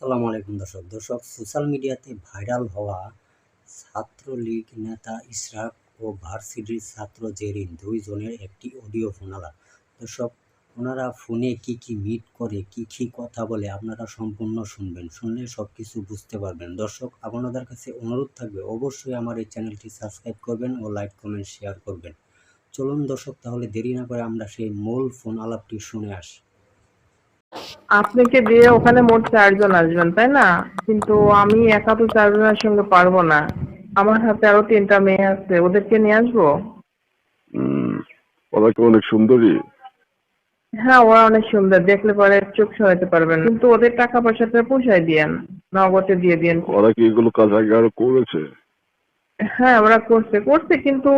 সালাম আলাইকুম দর্শক। দর্শক, সোশ্যাল মিডিয়াতে ভাইরাল হওয়া ছাত্রলীগ নেতা ইশরাক ও ভার্সিটির ছাত্র জেরিন দুইজনের একটি অডিও ফোনালা। দর্শক, ওনারা ফোনে কি কি মিট করে, কি কি কথা বলে, আপনারা সম্পূর্ণ শুনবেন, শুনলে সব কিছু বুঝতে পারবেন। দর্শক, আপনাদের কাছে অনুরোধ থাকবে, অবশ্যই আমার এই চ্যানেলটি সাবস্ক্রাইব করবেন ও লাইক, কমেন্ট, শেয়ার করবেন। চলুন দর্শক, তাহলে দেরি না করে আমরা সেই মূল ফোন আলাপটি শুনে আসি। আপনাকে দিয়ে ওখানে মোট চারজন আসবেন তাই না? কিন্তু আমি একা তো চারজনের সঙ্গে পারব না। আমার হাতে আরও তিনটা মেয়ে আছে ওদেরকে নিয়ে আসব? ওরা কি অনেক সুন্দরী? হ্যাঁ ওরা অনেক সুন্দর দেখলে পরে চোখ সরাতে পারবেন। কিন্তু ওদের টাকা পয়সাটা পোষায় দিয়েন নগদে দিয়ে দিয়েন। ওরা কি এগুলো কাজ আগে আরও করেছে? হ্যাঁ ওরা করছে করছে কিন্তু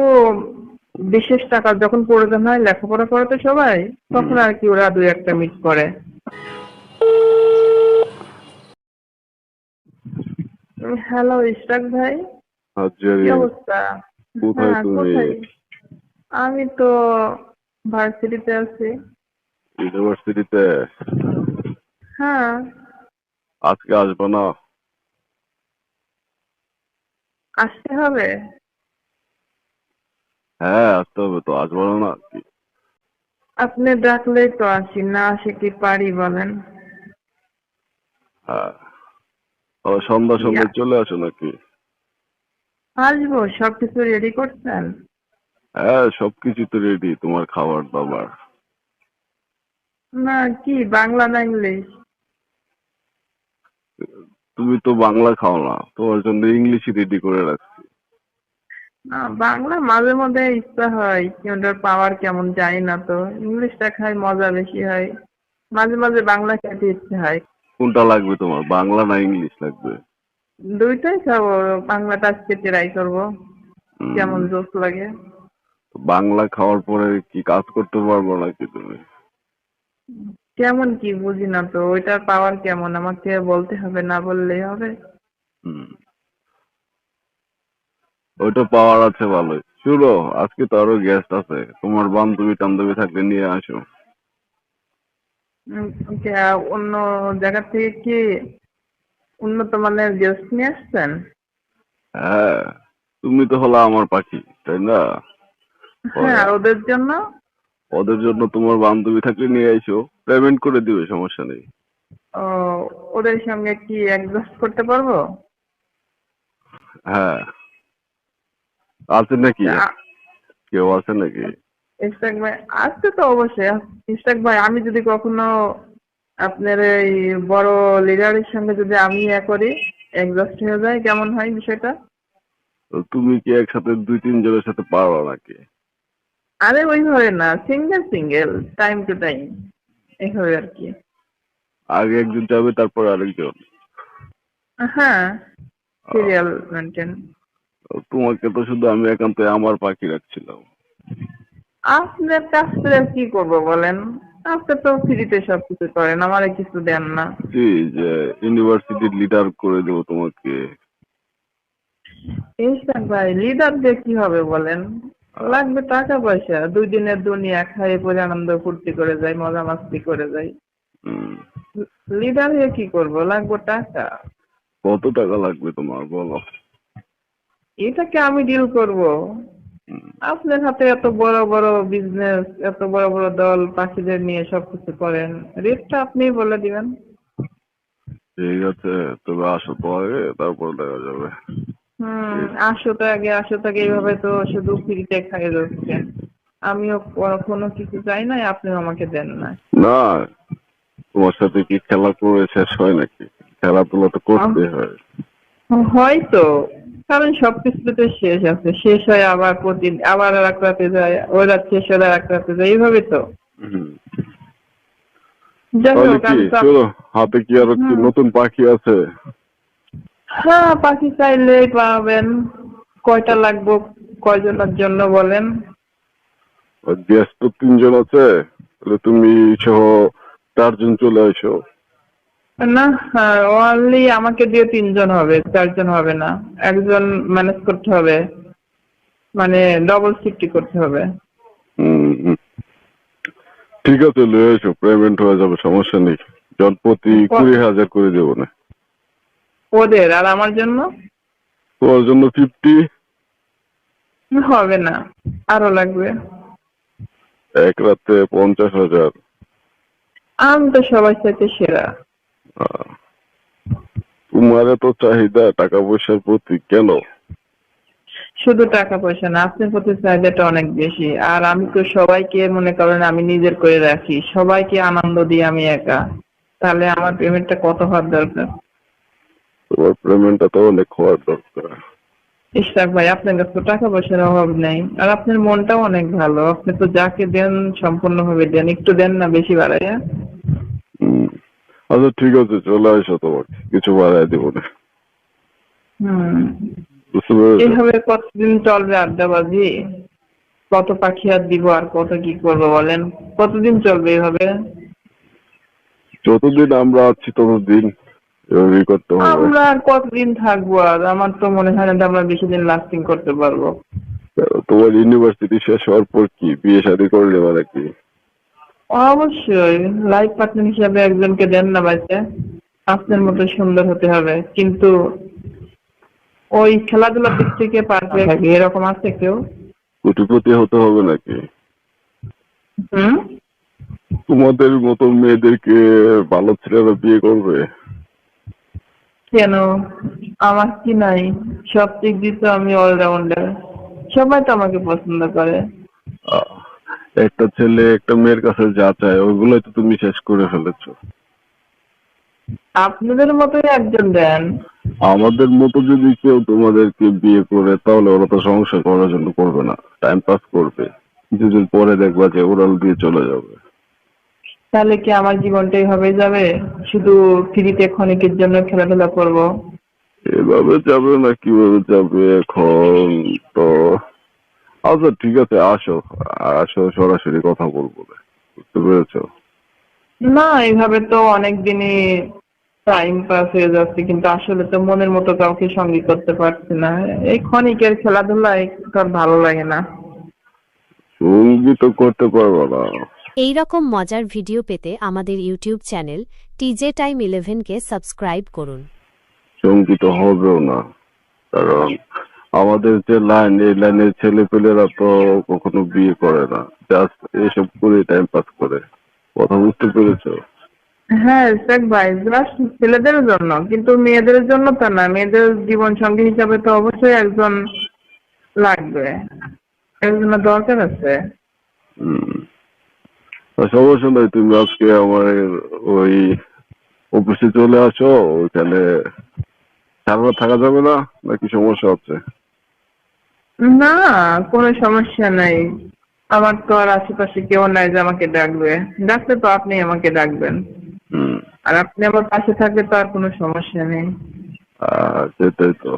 বিশেষ টাকা যখন প্রয়োজন হয় লেখাপড়া করে তো সবাই তখন আর কি ওরা দুই একটা মিট করে। হ্যালো ইশরাক ভাই। কি অবস্থা? হ্যাঁ, কোথায়? আমি তো ভার্সিটিতে আছি। ইউনিভার্সিটিতে? হ্যাঁ। আজকে আসব না? আসতে হবে? হ্যাঁ আসতে হবে তো আসব না আপনি ডাকলেই তো আসি না আসে কি পারি বলেন? হ্যাঁ সন্ধ্যা সন্ধ্যায় চলে আসো নাকি? আসব সবকিছু রেডি করছেন? হ্যাঁ সবকিছু তো রেডি তোমার খাবার দাবার। না কি বাংলা না ইংলিশ? তুমি তো বাংলা খাও না তোমার জন্য ইংলিশই রেডি করে রাখছি। না বাংলা মাঝে মধ্যে ইচ্ছা হয় ওটার পাওয়ার কেমন জানি না তো। ইংলিশটা খাই মজা বেশি হয়। মাঝে মাঝে বাংলা খেতে ইচ্ছে হয়। কোনটা লাগবে তোমার বাংলা না ইংলিশ লাগবে? দুইটাই খাব বাংলাটা আজকে ট্রাই করব। কেমন জোস লাগে। বাংলা খাওয়ার পরে কি কাজ করতে পারব নাকি তুমি? কেমন কি বুঝি না তো ওইটার পাওয়ার কেমন? আমাকে বলতে হবে না বললেই হবে। হুম। ওইটা পাওয়ার আছে ভালোই। শুনো আজকে তো আরও গেস্ট আছে। তোমার বান্ধবী টান্ধবী থাকলে নিয়ে আসো। অন্য জায়গা থেকে কি উন্নত মানের গেস্ট নিয়ে আসছেন? হ্যাঁ তুমি তো হলো আমার পাখি তাই না? হ্যাঁ ওদের জন্য? ওদের জন্য তোমার বান্ধবী থাকলে নিয়ে আইসো। পেমেন্ট করে দিবে সমস্যা নেই। ও ওদের সঙ্গে কি অ্যাডজাস্ট করতে পারব? হ্যাঁ। আছে নাকি? কেউ আছে নাকি? ইশরাক ভাই আসছে তো অবশ্যই। ইশরাক ভাই আমি যদি কখনো আপনার এই বড় লিডারের সঙ্গে যদি আমি ইয়ে করি অ্যাডজাস্ট হয়ে যায় কেমন হয় বিষয়টা? তুমি কি একসাথে দুই তিন জনের সাথে পারো নাকি? আরে ওইভাবে না single single time to time এইভাবে আর কি। আগে একজন যাবে তারপর আরেকজন। হ্যাঁ সিরিয়াল মেনটেন তোমাকে তো শুধু আমি একান্ত আমার পাখি রাখছিলাম। আপনার কাছ থেকে আর কি করব বলেন? আপনি তো ফ্রিতে সবকিছু করেন আমারে কিছু দেন না। জি যে ইউনিভার্সিটির লিডার করে দেবো তোমাকে। ইনস্টাক ভাই লিডার দিয়ে কি হবে বলেন? লাগবে টাকা পয়সা দুই দিনের দুনিয়া খাইয়ে পরে আনন্দ ফুর্তি করে যাই মজা মাস্তি করে যাই। লিডার হয়ে কি করব? লাগবে টাকা। কত টাকা লাগবে তোমার বলো? এটাকে আমি ডিল করব। আপনার হাতে এত বড় বড় বিজনেস এত বড় বড় দল পাখিদের নিয়ে সবকিছু করেন রেটটা আপনি বলে দিবেন। ঠিক আছে তবে আসো তো আগে তারপর দেখা যাবে। হুম আসো তো আগে আসো তো আগে এইভাবে তো শুধু ফ্রিতে খাইয়ে যাচ্ছেন আমিও কোনো- কোনো কিছু চাই না আপনিও আমাকে দেন না না তোমার সাথে কি খেলা করে শেষ হয় নাকি? খেলাধুলা তো করতে হয়। হয়তো। কারণ সবকিছু তো শেষ আছে। শেষ হয় আবার প্রতি আবার আর এক রাতে যায় ওই রাত শেষ হলে আর এক রাতে যায় এইভাবে তো। চলো হাতে কি আর নতুন পাখি আছে? হ্যাঁ পাখি চাইলেই পাবেন। কয়টা লাগবে কয়জনের জন্য বলেন। গ্যাস তো তিনজন আছে তাহলে তুমি সহ চারজন চলে আসো না অনলি আমাকে দিয়ে তিনজন হবে চারজন হবে না। একজন ম্যানেজ করতে হবে মানে ডবল শিফটি করতে হবে। ঠিক আছে লয়ে এসো পেমেন্ট হয়ে যাবে সমস্যা নেই। জন প্রতি কুড়ি হাজার করে দেবো না। ওদের আর আমার জন্য? তোমার জন্য ফিফটি হবে না আরও লাগবে। এক রাতে পঞ্চাশ হাজার। আমি তো সবার সাথে সেরা। তোমার এত চাহিদা টাকা পয়সার প্রতি কেন? শুধু টাকা পয়সা না আপনার প্রতি চাহিদাটা অনেক বেশি। আর আমি তো সবাইকে মনে করেন আমি নিজের করে রাখি। সবাইকে আনন্দ দিই আমি একা। তাহলে আমার পেমেন্টটা কত হওয়ার দরকার? তোমার পেমেন্টটা তো অনেক হওয়ার দরকার। ইশরাক ভাই আপনার কাছে তো টাকা পয়সার অভাব নেই। আর আপনার মনটাও অনেক ভালো। আপনি তো যাকে দেন সম্পূর্ণভাবে দেন। একটু দেন না বেশি বাড়াইয়া। হুম। আচ্ছা ঠিক আছে চলে আসো তোমাকে। কিছু বাড়াই দিব না। হম। এইভাবে কতদিন চলবে আড্ডাবাজি? কত পাখি আর দিব আর কত কি করব বলেন? কতদিন চলবে এইভাবে যতদিন আমরা আছি ততদিন এভাবেই করতে হবে। আমরা আর কতদিন থাকব আর? আমার তো মনে হয় না যে আমরা বেশি দিন লাস্টিং করতে পারব। তোমার ইউনিভার্সিটি শেষ হওয়ার পর কি? বিয়ে শাদী করলে মানে কি? অবশ্যই লাইফ পার্টনার হিসাবে একজনকে দেন না বাচ্চা আপনার মতো সুন্দর হতে হবে। কিন্তু ওই খেলাধুলার দিক থেকে পারফেক্ট এরকম আছে কেউ? কোটিপতি হতে হবে নাকি? হুম? তোমাদের মতো মেয়েদেরকে ভালো ছেলেরা বিয়ে করবে? কেন? আমার কি নাই? সব দিক দিয়ে তো আমি অলরাউন্ডার সবাই তো আমাকে পছন্দ করে। একটা ছেলে একটা মেয়ের কাছে যা চায় ওইগুলোই তো তুমি শেষ করে ফেলেছো। আপনাদের মতোই একজন দেন। আমাদের মতো যদি কেউ তোমাদেরকে বিয়ে করে তাহলে ওরা তো সংসার করার জন্য করবে না টাইম পাস করবে। কিছুদিন পরে দেখবা যে ওরাল দিয়ে চলে যাবে। তাহলে কি আমার জীবনটা এইভাবে যাবে? শুধু ফ্রিতে ক্ষণিকের জন্য খেলাধুলা করব? এভাবে যাবে না কীভাবে যাবে এখন তো? আচ্ছা ঠিক আছে আসো। আসো সরাসরি কথা বলব বুঝতে পেরেছ? না এইভাবে তো অনেক দিনই টাইম পাস হয়ে যাচ্ছে কিন্তু আসলে তো মনের মতো কাউকে সঙ্গী করতে পারছি না। এই ক্ষণিকের খেলাধুলায় তো আর ভালো লাগে না। সঙ্গী তো করতে পারব না। এই রকম মজার ভিডিও পেতে আমাদের ইউটিউব চ্যানেল টিজে টাইম ইলেভেনকে সাবস্ক্রাইব করুন। সঙ্গী তো হবেও না কারণ আমাদের যে লাইন এই লাইনের ছেলে পেলেরা তো কখনো বিয়ে করে না। জাস্ট এসব করে টাইম পাস করে। কথা বুঝতে পেরেছ? হ্যাঁ শেখ ভাই ছেলেদের জন্য কিন্তু মেয়েদের জন্য তা না। মেয়েদের জীবন সঙ্গী হিসাবে তো অবশ্যই একজন লাগবে। একজনের দরকার আছে। সমস্যা নাই তুমি আজকে আমার ওই অফিসে চলে আসো ওইখানে সারা থাকা যাবে না? নাকি সমস্যা হচ্ছে? না কোনো সমস্যা নাই। আমার তো আর আশেপাশে কেউ নাই যে আমাকে ডাকবে। ডাকলে তো আপনি আমাকে ডাকবেন। আর আপনি আমার পাশে থাকলে তো আর কোনো সমস্যা নেই। সেটাই তো।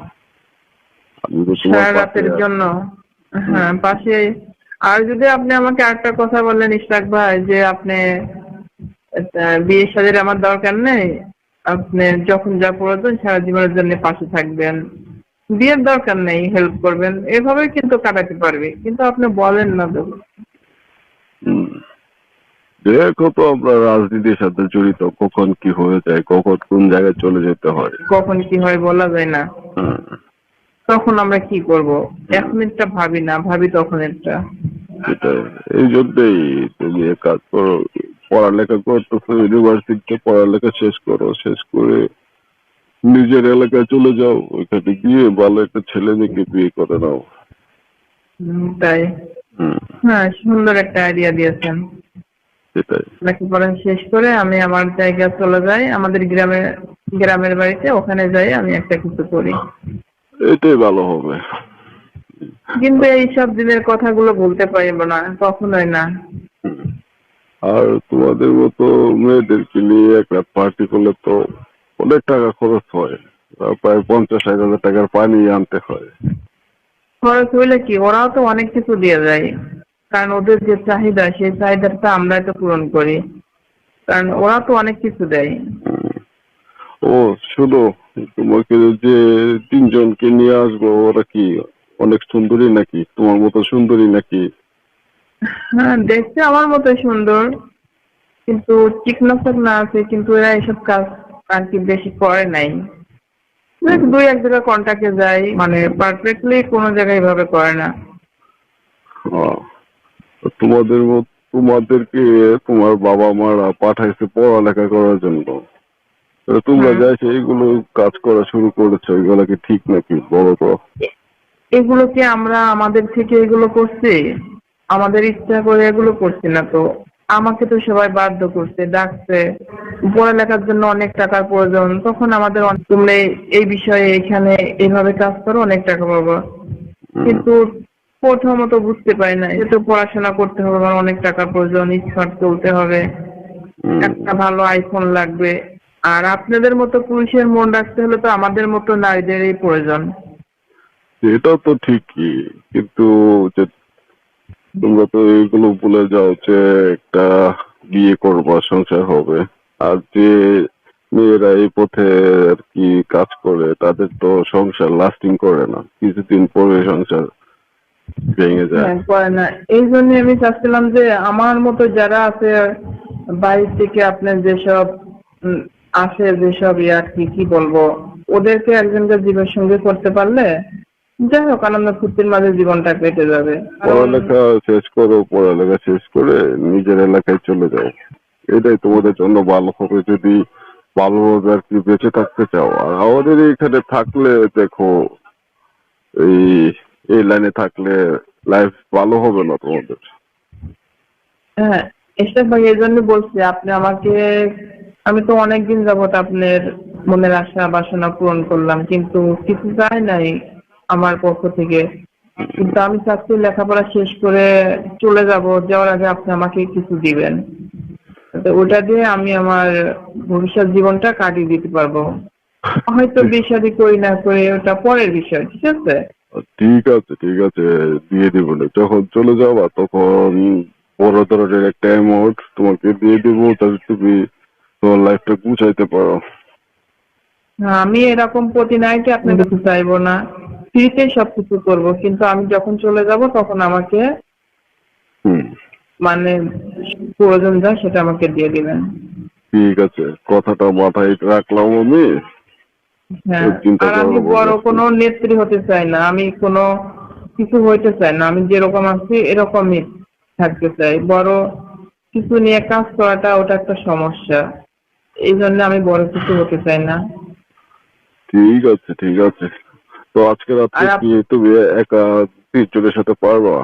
সারা রাতের জন্য। হ্যাঁ পাশে। আর যদি আপনি আমাকে একটা কথা বললেন ইশরাক ভাই যে আপনি বিয়ে শাদীর আমার দরকার নেই আপনি যখন যা প্রয়োজন সারা জীবনের জন্য পাশে থাকবেন। বিয়ের দরকার নেই হেল্প করবেন। এভাবে কিন্তু কাটাতে পারবে। কিন্তু আপনি বলেন না তো। দেখো তো আমরা রাজনীতির সাথে জড়িত কখন কি হয়ে যায় কখন কোন জায়গায় চলে যেতে হয়। কখন কি হয় বলা যায় না। তখন আমরা কি করব? এক মিনিটটা ভাবি না ভাবি তখন একটা। সেটাই। এই জন্যই তুমি এক কাজ করো পড়ালেখা করতেছো ইউনিভার্সিটিতে পড়ালেখা শেষ করো শেষ করে নিজের এলাকায় চলে যাও ওইখানে গিয়ে ভালো একটা ছেলে দেখে বিয়ে করে নাও। তাই? হ্যাঁ সুন্দর একটা আইডিয়া দিয়েছেন। সেটাই। লেখাপড়া শেষ করে আমি আমার জায়গায় চলে যাই আমাদের গ্রামে গ্রামের বাড়িতে ওখানে যাই আমি একটা কিছু করি। এটাই ভালো হবে। কিন্তু এইসব দিনের কথাগুলো বলতে পারব না কখনোই না। আর তোমাদের মতো মেয়েদেরকে নিয়ে একটা পার্টি করলে তো অনেক টাকা খরচ হয়। প্রায় পঞ্চাশ ষাট হাজার টাকার পানি আনতে হয়। খরচ হইলে কি? ওরাও তো অনেক কিছু দিয়ে যায় কারণ ওদের যে চাহিদা সেই চাহিদাটা আমরা তো পূরণ করি। কারণ ওরা তো অনেক কিছু দেয়। ও শুনো তোমাকে যে তিনজনকে নিয়ে আসব ওরা কি অনেক সুন্দরী নাকি? তোমার মতো সুন্দরী নাকি? হ্যাঁ দেখতে আমার মতো সুন্দর। কিন্তু চিকনাচক না আছে কিন্তু এরা এসব কাজ আর কি বেশি করে নাই। দুই এক জায়গায় কন্ট্যাক্টে যাই মানে পারফেক্টলি কোনো জায়গায় এভাবে করে না। তোমাদের তোমাদেরকে তোমার বাবা মারা পাঠাইছে পড়ালেখা করার জন্য। তোমরা হুম। যাই সেইগুলো কাজ করা শুরু করেছ এগুলো কি ঠিক নাকি? বলো তো। এগুলো কি আমরা আমাদের থেকে এগুলো করছি? আমাদের ইচ্ছা করে এগুলো করছি না তো। আমাকে তো সবাই বাধ্য করছে ডাকছে। পড়ালেখার জন্য অনেক টাকার প্রয়োজন। তখন আমাদের তোমরা এই- বিষয়ে এখানে এইভাবে কাজ করো অনেক টাকা পাবো। কিন্তু প্রথমত বুঝতে পারি না যেহেতু পড়াশোনা করতে হবে আমার অনেক টাকার প্রয়োজন স্মার্ট চলতে হবে। একটা ভালো আইফোন লাগবে। আর আপনাদের মতো পুরুষের মন রাখতে হলে তো আমাদের মতো নারীদেরই প্রয়োজন। এটা তো ঠিকই কিন্তু তোমরা তো এগুলো ভুলে যাও যে একটা বিয়ে করবা সংসার হবে। আর যে মেয়েরা এই পথে আর কি কাজ করে তাদের তো সংসার লাস্টিং করে না। কিছুদিন পরে সংসার ভেঙে যায়। হ্যাঁ, না। এই জন্য আমি চাচ্ছিলাম যে আমার মতো যারা আছে বাইরে থেকে আপনার যেসব আসে যেসব ইয়ে আর কি কি বলব? ওদেরকে একজনকে জীবন সঙ্গে করতে পারলে যাই হোক আনন্দ ফুর্তির মাঝে জীবনটা কেটে যাবে। পড়ালেখা শেষ করো পড়ালেখা শেষ করে নিজের এলাকায় চলে যাও। এটাই তোমাদের জন্য ভালো হবে। যদি ভালোভাবে আর কি বেঁচে থাকতে চাও। আর আমাদের এখানে থাকলে দেখো এই এই লাইনে থাকলে লাইফ ভালো হবে না তোমাদের। হ্যাঁ এসব ভাই এই জন্য বলছি আপনি আমাকে আমি তো অনেকদিন যাবত আপনার মনের আশা বাসনা পূরণ করলাম কিন্তু কিছু চাই নাই। আমার পক্ষ থেকে। কিন্তু আমি চাচ্ছি লেখাপড়া শেষ করে চলে যাব। যাওয়ার আগে আপনি আমাকে কিছু দিবেন। ওটা দিয়ে আমি আমার ভবিষ্যৎ জীবনটা কাটিয়ে দিতে পারব। হয়তো বিষাদি করি না করে ওটা পরের বিষয় ঠিক আছে? ঠিক আছে ঠিক আছে দিয়ে দিব যখন চলে যাবা তখন বড় ধরনের একটা অ্যামাউন্ট তোমাকে দিয়ে দেবো তাহলে তুমি তোমার লাইফটা গুছাইতে পারো। আমি এরকম প্রতি নাইটে আপনার কাছে চাইব না। ফ্রিতে সবকিছু করব কিন্তু আমি যখন চলে যাব তখন আমাকে মানে প্রয়োজন যা সেটা আমাকে দিয়ে দিবেন। ঠিক আছে কথাটা মাথায় রাখলাম আমি। হ্যাঁ আর আমি বড় কোনো নেত্রী হতে চাই না আমি কোনো কিছু হইতে চাই না আমি যেরকম আছি এরকমই থাকতে চাই। বড় কিছু নিয়ে কাজ করাটা ওটা একটা সমস্যা এই জন্য আমি বড় কিছু হতে চাই না। ঠিক আছে ঠিক আছে। তো আজকে রাত্রে কি তুমি একা তিনজনের সাথে পারবা?